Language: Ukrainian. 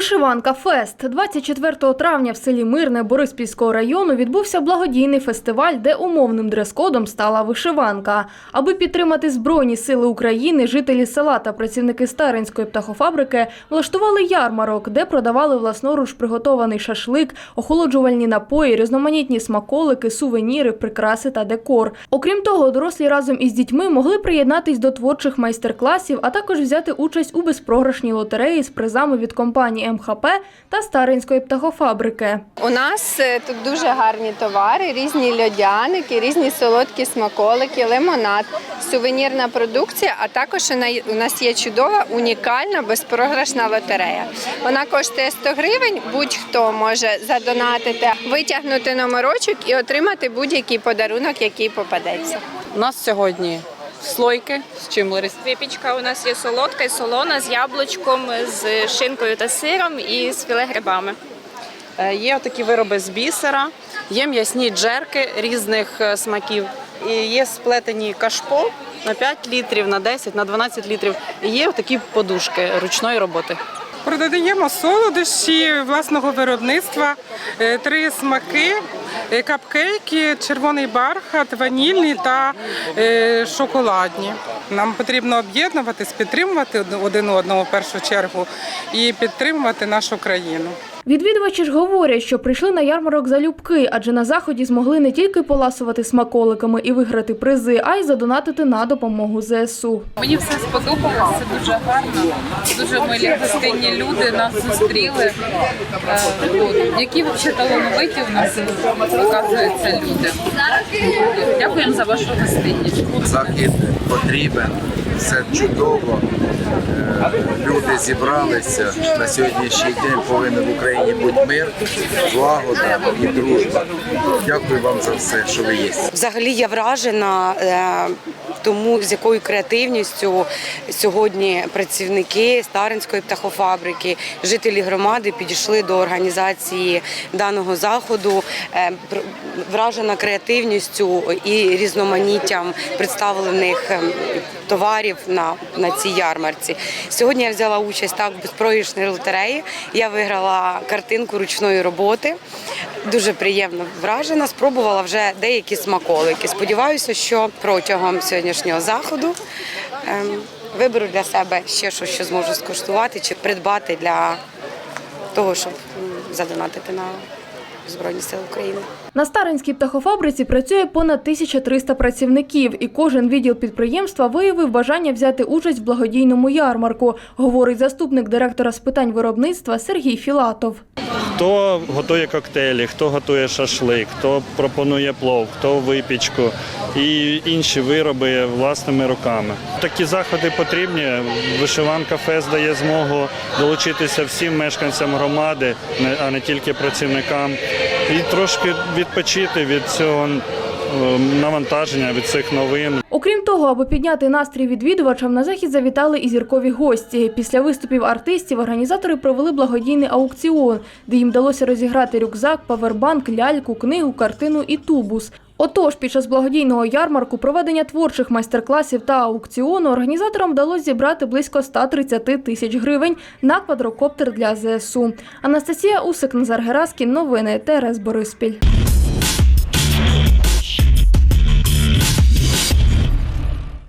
Вишиванка Фест 24 травня в селі Мирне Бориспільського району відбувся благодійний фестиваль, де умовним дрес-кодом стала вишиванка. Аби підтримати Збройні сили України, жителі села та працівники старинської птахофабрики влаштували ярмарок, де продавали власноруч приготований шашлик, охолоджувальні напої, різноманітні смаколики, сувеніри, прикраси та декор. Окрім того, дорослі разом із дітьми могли приєднатись до творчих майстер-класів, а також взяти участь у безпрограшній лотереї з призами від компанії МХП та старинської птахофабрики. У нас е, тут дуже гарні товари, різні льодяники, різні солодкі смаколики, лимонад, сувенірна продукція. А також у у нас є чудова, унікальна безпрограшна лотерея. Вона коштує 100 гривень. Будь-хто може задонатити, витягнути номерочок і отримати будь-який подарунок, який попадеться. У нас сьогодні слойки з чим Ларис? Випічка у нас є солодка і солона з яблучком, з шинкою та сиром і з філе грибами. Е, Є такі вироби з бісера, є м'ясні джерки різних е, смаків, і є сплетені кашпо на 5 літрів, на 10, на 12 літрів. І є такі подушки ручної роботи. Продаємо солодощі власного виробництва, е, три смаки, капкейки, червоний бархат, ванільні та е, шоколадні. Нам потрібно об'єднуватись, підтримувати один одного в першу чергу і підтримувати нашу країну. Відвідувачі ж говорять, що прийшли на ярмарок залюбки, адже на заході змогли не тільки поласувати смаколиками і виграти призи, а й задонатити на допомогу ЗСУ. Мені все сподобалося, це дуже гарно. Дуже милі гостинні люди нас зустріли. Е. Які взагалі талановиті у нас показуються люди. Дякуємо за вашу гостинність. захід потрібен, все чудово. Е, Люди зібралися. На сьогоднішній день повинен в Україні бути мир, злагода і дружба. Дякую вам за все, що ви є. Взагалі я вражена е, тому, з якою креативністю сьогодні працівники Старинської птахофабрики, жителі громади підійшли до організації даного заходу. Е, Вражена креативністю і різноманіттям представлених ем, товарів на, на цій ярмарці. Сьогодні я взяла участь так в безпрограшній лотереї. Я виграла картинку ручної роботи. Дуже приємно вражена. Спробувала вже деякі смаколики. Сподіваюся, що протягом сьогоднішнього заходу ем, виберу для себе ще щось, що зможу скуштувати чи придбати для того, щоб задонатити на Збройні Сили України. На старинській птахофабриці працює понад 1300 працівників, і кожен відділ підприємства виявив бажання взяти участь в благодійному ярмарку, говорить заступник директора з питань виробництва Сергій Філатов. Хто готує коктейлі, хто готує шашлик, хто пропонує плов, хто випічку і інші вироби власними руками. Такі заходи потрібні. Вишиванка Фест дає змогу долучитися всім мешканцям громади, а не тільки працівникам, і трошки відпочити від цього навантаження, від цих новин. Окрім того, аби підняти настрій відвідувачам, на захід завітали і зіркові гості. Після виступів артистів організатори провели благодійний аукціон, де їм вдалося розіграти рюкзак, павербанк, ляльку, книгу, картину і тубус. Отож, під час благодійного ярмарку, проведення творчих майстер-класів та аукціону організаторам вдалося зібрати близько 130 тисяч гривень на квадрокоптер для ЗСУ. Анастасія Усик, Назар Гераскін. Новини ТРС Бориспіль.